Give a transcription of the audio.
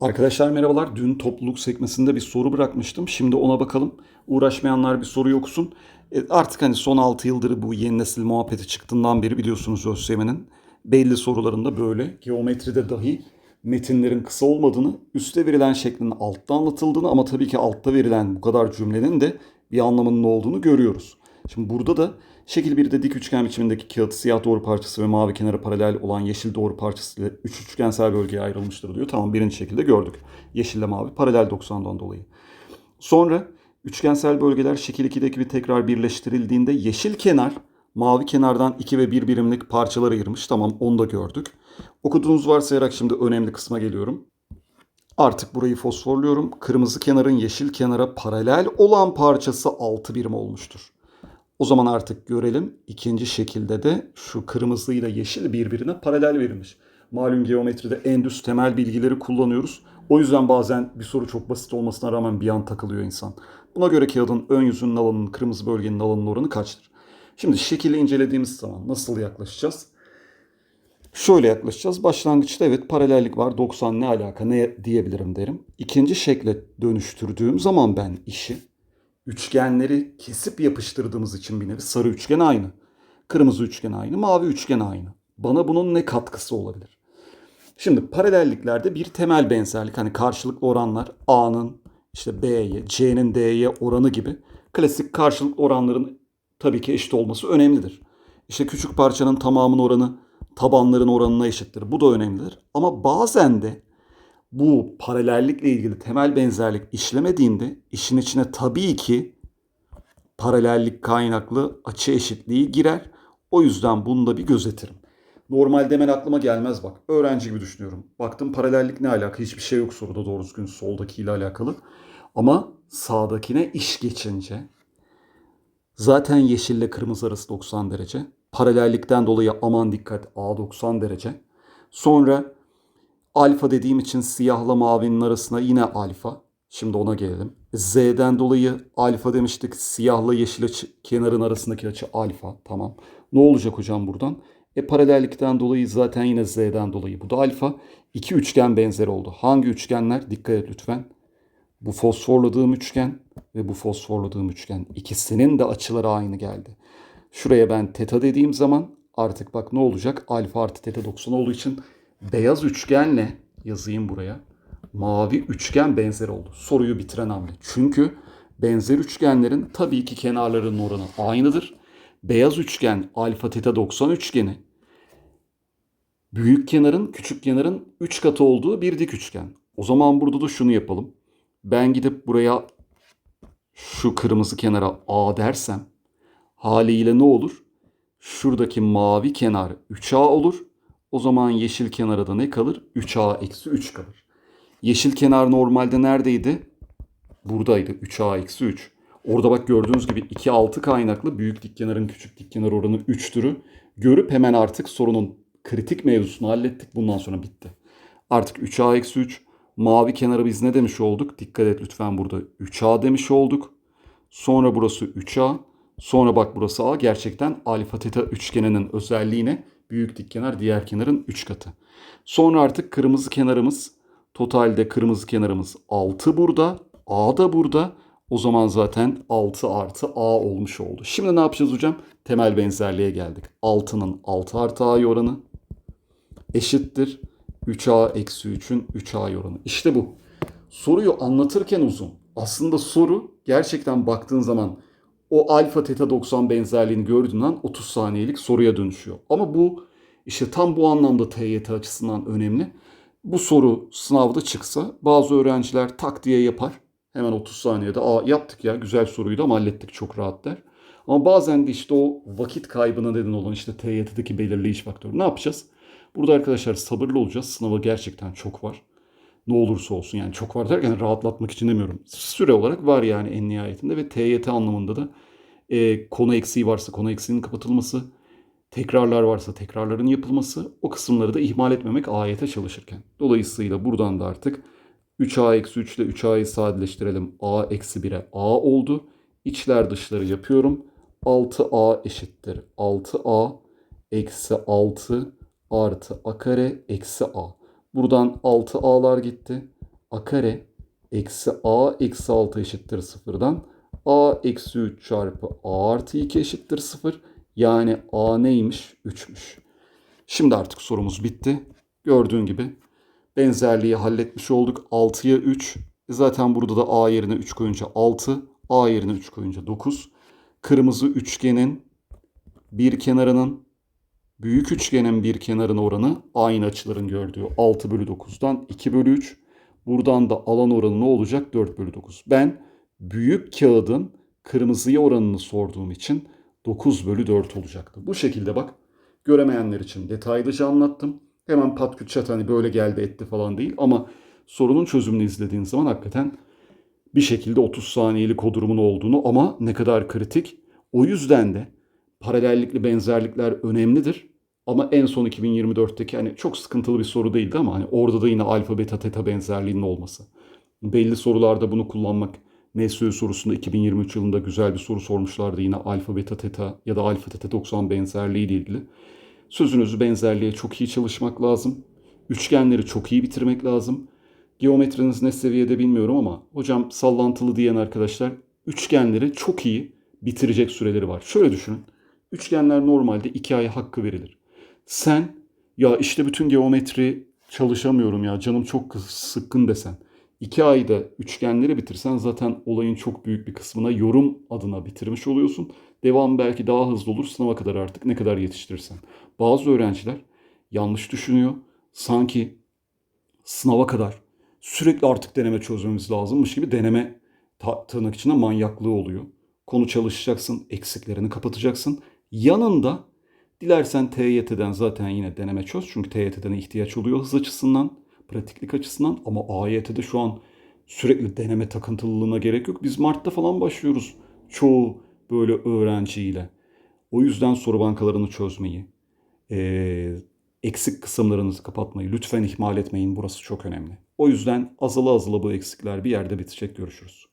Arkadaşlar merhabalar. Dün topluluk sekmesinde bir soru bırakmıştım. Şimdi ona bakalım. Uğraşmayanlar bir soru okusun. E, artık hani son 6 yıldır bu yeni nesil muhabbeti çıktığından beri biliyorsunuz ÖSYM'nin belli sorularında böyle geometride dahi metinlerin kısa olmadığını, üstte verilen şeklin altta anlatıldığını ama tabii ki altta verilen bu kadar cümlenin de bir anlamının olduğunu görüyoruz. Şimdi burada da şekil 1'de dik üçgen biçimindeki kağıt siyah doğru parçası ve mavi kenara paralel olan yeşil doğru parçası ile üç üçgensel bölgeye ayrılmıştır diyor. Tamam birinci şekilde gördük. Yeşille mavi paralel 90'dan dolayı. Sonra üçgensel bölgeler şekil 2'deki gibi tekrar birleştirildiğinde yeşil kenar mavi kenardan 2 ve 1 birimlik parçalar ayırmış. Tamam onu da gördük. Okuduğunuz varsayarak şimdi önemli kısma geliyorum. Artık burayı fosforluyorum. Kırmızı kenarın yeşil kenara paralel olan parçası 6 birim olmuştur. O zaman artık görelim ikinci şekilde de şu kırmızıyla yeşil birbirine paralel verilmiş. Malum geometride en temel bilgileri kullanıyoruz. O yüzden bazen bir soru çok basit olmasına rağmen bir an takılıyor insan. Buna göre kağıdın ön yüzünün alanının kırmızı bölgenin alanının oranı kaçtır? Şimdi şekili incelediğimiz zaman nasıl yaklaşacağız? Şöyle yaklaşacağız. Başlangıçta evet paralellik var. 90 ne alaka ne diyebilirim derim. İkinci şekle dönüştürdüğüm zaman ben işi üçgenleri kesip yapıştırdığımız için bir nevi sarı üçgen aynı. Kırmızı üçgen aynı, mavi üçgen aynı. Bana bunun ne katkısı olabilir? Şimdi paralelliklerde bir temel benzerlik hani karşılıklı oranlar A'nın işte B'ye, C'nin D'ye oranı gibi klasik karşılıklı oranların tabii ki eşit olması önemlidir. İşte küçük parçanın tamamının oranı tabanların oranına eşittir. Bu da önemlidir. Ama bazen de bu paralellikle ilgili temel benzerlik işlemediğinde işin içine tabii ki paralellik kaynaklı açı eşitliği girer. O yüzden bunu da bir gözetirim. Normalde hemen aklıma gelmez bak. Öğrenci gibi düşünüyorum. Baktım paralellik ne alaka? Hiçbir şey yok soruda doğru düzgün soldakiyle alakalı. Ama sağdakine iş geçince zaten yeşille kırmızı arası 90 derece. Paralellikten dolayı aman dikkat A 90 derece. Sonra alfa dediğim için siyahla mavinin arasına yine alfa. Şimdi ona gelelim. Z'den dolayı alfa demiştik. Siyahla yeşil açı, kenarın arasındaki açı alfa. Tamam. Ne olacak hocam buradan? E paralellikten dolayı zaten yine Z'den dolayı. Bu da alfa. İki üçgen benzeri oldu. Hangi üçgenler? Dikkat et lütfen. Bu fosforladığım üçgen ve bu fosforladığım üçgen. İkisinin de açıları aynı geldi. Şuraya ben teta dediğim zaman artık bak ne olacak? Alfa artı teta 90 olduğu için beyaz üçgenle yazayım buraya. Mavi üçgen benzer oldu. Soruyu bitiren hamle. Çünkü benzer üçgenlerin tabii ki kenarlarının oranı aynıdır. Beyaz üçgen alfa teta 90 üçgeni büyük kenarın küçük kenarın 3 katı olduğu bir dik üçgen. O zaman burada da şunu yapalım. Ben gidip buraya şu kırmızı kenara A dersem haliyle ne olur? Şuradaki mavi kenar 3A olur. O zaman yeşil kenara ne kalır? 3A eksi 3 kalır. Yeşil kenar normalde neredeydi? Buradaydı. 3A eksi 3. Orada bak gördüğünüz gibi 2 6 kaynaklı büyük dik kenarın küçük dik kenar oranı 3'türü görüp hemen artık sorunun kritik mevzusunu hallettik. Bundan sonra bitti. Artık 3A eksi 3. Mavi kenara biz ne demiş olduk? Dikkat et lütfen burada 3A demiş olduk. Sonra burası 3A. Sonra bak burası A. Gerçekten alfa teta üçgeninin özelliğine büyük dik kenar diğer kenarın 3 katı. Sonra artık kırmızı kenarımız totalde kırmızı kenarımız 6 burada. A da burada. O zaman zaten 6 artı A olmuş oldu. Şimdi ne yapacağız hocam? Temel benzerliğe geldik. 6'nın 6 artı A oranı eşittir. 3A eksi 3'ün 3A oranı. İşte bu. Soruyu anlatırken uzun. Aslında soru gerçekten baktığın zaman o alfa teta 90 benzerliğini gördüğünden 30 saniyelik soruya dönüşüyor. Ama bu işte tam bu anlamda TYT açısından önemli. Bu soru sınavda çıksa bazı öğrenciler tak diye yapar. Hemen 30 saniyede aa yaptık ya güzel soruydu ama hallettik çok rahat der. Ama bazen de işte o vakit kaybına neden olan işte TYT'deki belirleyici faktör. Ne yapacağız? Burada arkadaşlar sabırlı olacağız. Sınava gerçekten çok var. Ne olursa olsun yani çok var derken rahatlatmak için demiyorum. Süre olarak var yani en nihayetinde ve TYT anlamında da e, konu eksiği varsa konu eksiğinin kapatılması, tekrarlar varsa tekrarların yapılması o kısımları da ihmal etmemek ayete çalışırken. Dolayısıyla buradan da artık 3a eksi 3 ile 3a'yı sadeleştirelim. a eksi 1'e a oldu. İçler dışları yapıyorum. 6a eşittir. 6a eksi 6 artı a kare eksi a. Buradan 6a'lar gitti. a kare eksi a eksi 6 eşittir sıfırdan a eksi 3 çarpı a artı 2 eşittir sıfır. Yani a neymiş? 3'müş. Şimdi artık sorumuz bitti. Gördüğün gibi benzerliği halletmiş olduk. 6'ya 3. E Zaten burada da a yerine 3 koyunca 6, a yerine 3 koyunca 9. Kırmızı üçgenin bir kenarının büyük üçgenin bir kenarın oranı aynı açıların gördüğü 6 bölü 9'dan 2 bölü 3. Buradan da alan oranı ne olacak? 4 bölü 9. Ben büyük kağıdın kırmızıya oranını sorduğum için 9 bölü 4 olacaktı. Bu şekilde bak göremeyenler için detaylıca anlattım. Hemen pat küt çat hani böyle geldi etti falan değil ama sorunun çözümünü izlediğin zaman hakikaten bir şekilde 30 saniyelik o durumun olduğunu ama ne kadar kritik. O yüzden de paralellikli benzerlikler önemlidir. Ama en son 2024'teki hani çok sıkıntılı bir soru değildi ama hani orada da yine alfa beta teta benzerliğinin olması. Belli sorularda bunu kullanmak MSÜ sorusunda 2023 yılında güzel bir soru sormuşlardı yine alfa beta teta ya da alfa teta 90 benzerliği ile ilgili. Sözünüzü benzerliğe çok iyi çalışmak lazım. Üçgenleri çok iyi bitirmek lazım. Geometriniz ne seviyede bilmiyorum ama hocam sallantılı diyen arkadaşlar üçgenleri çok iyi bitirecek süreleri var. Şöyle düşünün. Üçgenler normalde iki ay hakkı verilir. Sen ya işte bütün geometri çalışamıyorum ya canım çok sıkkın desen. iki ayda üçgenleri bitirsen zaten olayın çok büyük bir kısmına yorum adına bitirmiş oluyorsun. Devam belki daha hızlı olur sınava kadar artık ne kadar yetiştirirsen. Bazı öğrenciler yanlış düşünüyor. Sanki sınava kadar sürekli artık deneme çözmemiz lazımmış gibi deneme tırnak içinde manyaklığı oluyor. Konu çalışacaksın, eksiklerini kapatacaksın. Yanında dilersen TYT'den zaten yine deneme çöz. Çünkü TYT'den ihtiyaç oluyor hız açısından, pratiklik açısından. Ama AYT'de şu an sürekli deneme takıntılılığına gerek yok. Biz Mart'ta falan başlıyoruz çoğu böyle öğrenciyle. O yüzden soru bankalarını çözmeyi, eksik kısımlarınızı kapatmayı lütfen ihmal etmeyin. Burası çok önemli. O yüzden azılı azılı bu eksikler bir yerde bitecek. Görüşürüz.